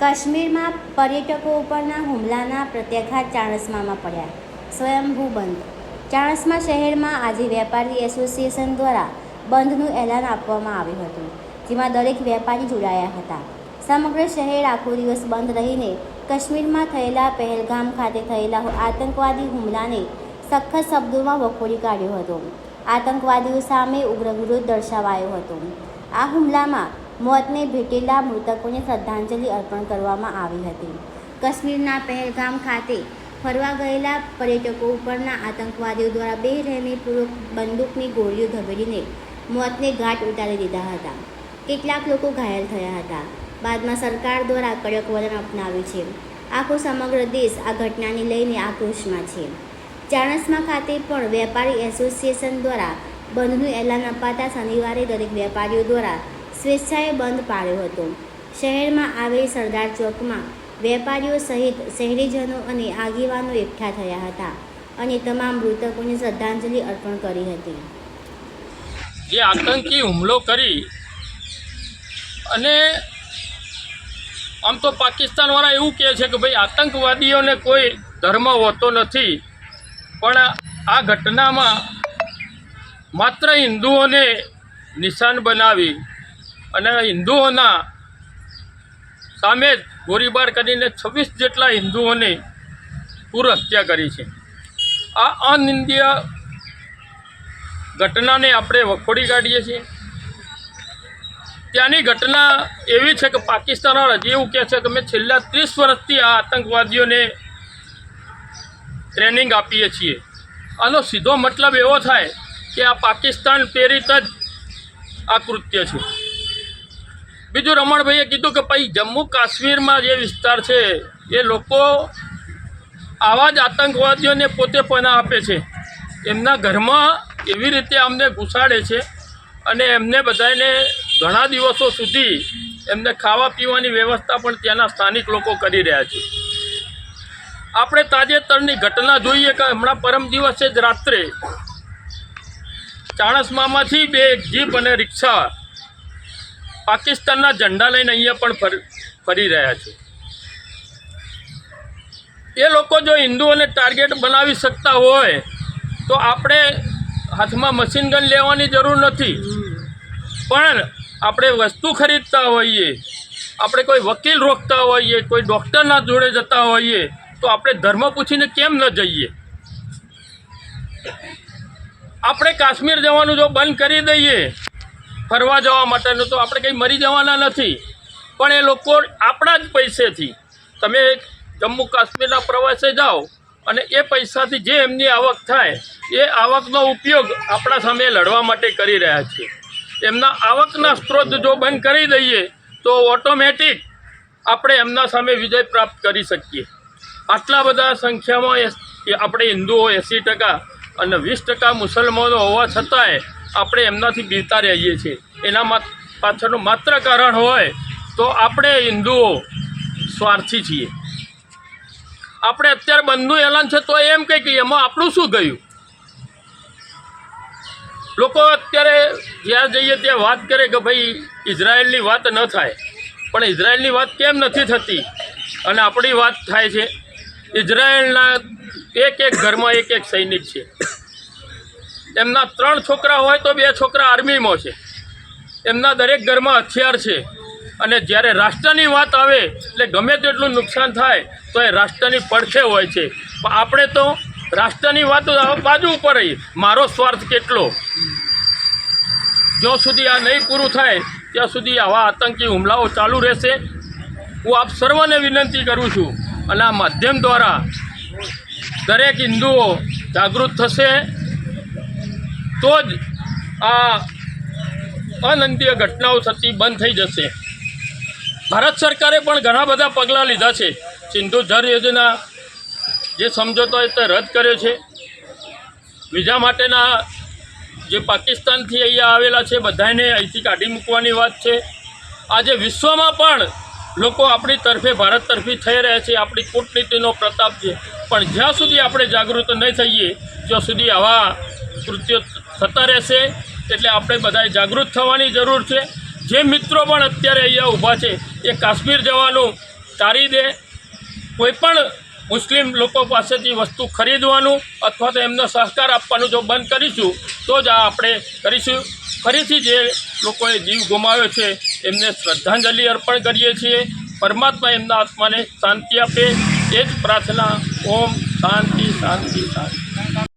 કાશ્મીરમાં પર્યટકો ઉપરના હુમલાના પ્રત્યાઘાત ચાણસ્મામાં પડ્યા. સ્વયંભૂ બંધ ચાણસ્મા શહેરમાં આજે વેપારી એસોસિએશન દ્વારા બંધનું એલાન આપવામાં આવ્યું હતું, જેમાં દરેક વેપારી જોડાયા હતા. સમગ્ર શહેર આખો દિવસ બંધ રહીને કાશ્મીરમાં થયેલા પહેલગામ ખાતે થયેલા આતંકવાદી હુમલાને સખત શબ્દોમાં વખોડી કાઢ્યો હતો. આતંકવાદીઓ સામે ઉગ્ર વિરોધ દર્શાવાયો હતો. આ હુમલામાં મોતને ભેટેલા મૃતકોને શ્રદ્ધાંજલિ અર્પણ કરવામાં આવી હતી. કાશ્મીરના પહેલગામ ખાતે ફરવા ગયેલા પર્યટકો ઉપરના આતંકવાદીઓ દ્વારા બે રહેમીપૂર્વક બંદૂકની ગોળીઓ ધબેડીને મોતને ઘાટ ઉતારી દીધા હતા. કેટલાક લોકો ઘાયલ થયા હતા. બાદમાં સરકાર દ્વારા કડક વલણ અપનાવ્યું છે. આખો સમગ્ર દેશ આ ઘટનાને લઈને આક્રોશમાં છે. ચાણસમા ખાતે પણ વેપારી એસોસિએશન દ્વારા બંધનું એલાન અપાતા શનિવારે દરેક વેપારીઓ દ્વારા સ્વેચ્છાએ બંધ પાડ્યો હતો. શહેરમાં આવેલ સરદાર ચોકમાં વેપારીઓ સહિત શહેરીજનો અને આગેવાનો એકઠા થયા હતા અને તમામ મૃતકોને શ્રદ્ધાંજલિ અર્પણ કરી હતી. જે આતંકી હુમલો કરી અને આમ તો પાકિસ્તાનવાળા એવું કહે છે કે ભાઈ, આતંકવાદીઓને કોઈ ધર્મ હોતો નથી, પણ આ ઘટનામાં માત્ર હિન્દુઓને નિશાન બનાવી અને હિન્દુઓના સામે જ ગોળીબાર કરીને છવ્વીસ જેટલા હિન્દુઓને પૂર હત્યા કરી છે. આ અનિંદ્ય ઘટનાને આપણે વખોડી કાઢીએ છીએ. ત્યાંની ઘટના એવી છે કે પાકિસ્તાન હજી એવું કહે છે કે અમે છેલ્લા ત્રીસ વર્ષથી આ આતંકવાદીઓને ટ્રેનિંગ આપીએ છીએ. આનો સીધો મતલબ એવો થાય કે આ પાકિસ્તાન પ્રેરિત જ આ કૃત્ય છે. બીજું રમણભાઈએ કીધું કે ભાઈ, જમ્મુ કાશ્મીરમાં જે વિસ્તાર છે, એ લોકો આવા જ આતંકવાદીઓને પોતે પના આપે છે. એમના ઘરમાં એવી રીતે અમને ઘુસાડે છે અને એમને બધાને ઘણા દિવસો સુધી એમને ખાવા પીવાની વ્યવસ્થા પણ ત્યાંના સ્થાનિક લોકો કરી રહ્યા છે. આપણે તાજેતરની ઘટના જોઈએ કે હમણાં પરમ દિવસે જ રાત્રે ચાણસમામાંથી બે જીપ અને રિક્ષા પાકિસ્તાનના ઝંડા લઈને અહીંયા પણ ફરી રહ્યા છે. એ લોકો જો હિન્દુઓને ટાર્ગેટ બનાવી શકતા હોય, તો આપણે હાથમાં મશીન ગન લેવાની જરૂર નથી. પણ આપણે વસ્તુ ખરીદતા હોઈએ, આપણે કોઈ વકીલ રોકતા હોઈએ, કોઈ ડૉક્ટરના જોડે જતા હોઈએ, તો આપણે ધર્મ પૂછીને કેમ ન જઈએ? આપણે કાશ્મીર જવાનું જો બંધ કરી દઈએ ફરવા જવા માટેનું તો આપણે કંઈ મરી જવાના નથી. પણ એ લોકો આપણા જ પૈસેથી, તમે જમ્મુ કાશ્મીરના પ્રવાસે જાઓ અને એ પૈસાથી જે એમની આવક થાય, એ આવકનો ઉપયોગ આપણા સામે લડવા માટે કરી રહ્યા છે. એમના આવકના સ્ત્રોત જો બંધ કરી દઈએ, તો ઓટોમેટિક આપણે એમના સામે વિજય પ્રાપ્ત કરી શકીએ. આટલા બધા સંખ્યામાં આપણે હિન્દુઓ એંસી ટકા અને વીસ ટકા મુસલમાનો હોવા છતાંય આપણે એમનાથી બીતા રહીએ છીએ. એના પાછળનું માત્ર કારણ હોય તો આપણે હિન્દુઓ સ્વાર્થી છીએ. આપણે અત્યારે બંધનું એલાન છે તો એમ કંઈ કહીએ, એમાં આપણું શું ગયું? લોકો અત્યારે જ્યાં જઈએ ત્યાં વાત કરે કે ભાઈ, ઇઝરાયલની વાત ન થાય. પણ ઇઝરાયલની વાત કેમ નથી થતી? અને આપણી વાત થાય છે, ઇઝરાયલના એક એક ઘરમાં એક એક સૈનિક છે. એમના ત્રણ છોકરા હોય તો બે છોકરા આર્મીમાં છે. એમના દરેક ઘરમાં હથિયાર છે. અને જ્યારે રાષ્ટ્રની વાત આવે, એટલે ગમે તેટલું નુકસાન થાય, તો એ રાષ્ટ્રની પડખે હોય છે. પણ આપણે તો રાષ્ટ્રની વાત બાજુ ઉપર રહી મારો સ્વાર્થ કેટલો? જો સુધી આ નહીં પૂરું થાય, ત્યાં સુધી આવા આતંકી હુમલાઓ ચાલુ રહેશે. હું આપ સર્વને વિનંતી કરું છું. અને આ માધ્યમ દ્વારા દરેક હિન્દુઓ જાગૃત થશે. તો જ આ અનંત્ય ઘટનાઓ થતી બંધ થઈ જશે. ભારત સરકારે પણ ઘણા બધા પગલાં લીધા છે. સિંધુ જળ યોજના જે સમજોતો હોય તે રદ કર્યો છે. વિઝા માટેના જે પાકિસ્તાનથી અહીંયા આવેલા છે બધાને અહીંથી કાઢી મૂકવાની વાત છે. આજે વિશ્વમાં પણ લોકો આપણી તરફે, ભારત તરફી થઈ રહ્યા છે, આપણી કૂટનીતિનો પ્રતાપ છે. પણ જ્યાં સુધી આપણે જાગૃત નહીં થઈએ, ત્યાં સુધી આવા કૃત્યો થતા રહેશે, એટલે આપણે બધાએ જાગૃત થવાની જરૂર છે. જે મિત્રો પણ અત્યારે અહીંયા ઊભા છે, એ કાશ્મીર જવાનું તારી દે. કોઈપણ મુસ્લિમ લોકો પાસેથી વસ્તુ ખરીદવાનું અથવા તો એમનો સહકાર આપવાનું જો બંધ કરીશું, તો જ આ આપણે કરીશું. ફરીથી જે લોકોએ જીવ ગુમાવ્યો છે, એમને શ્રદ્ધાંજલિ અર્પણ કરીએ છીએ. પરમાત્મા એમના આત્માને શાંતિ આપે. એ જ પ્રાર્થના. ઓમ શાંતિ શાંતિ શાંતિ.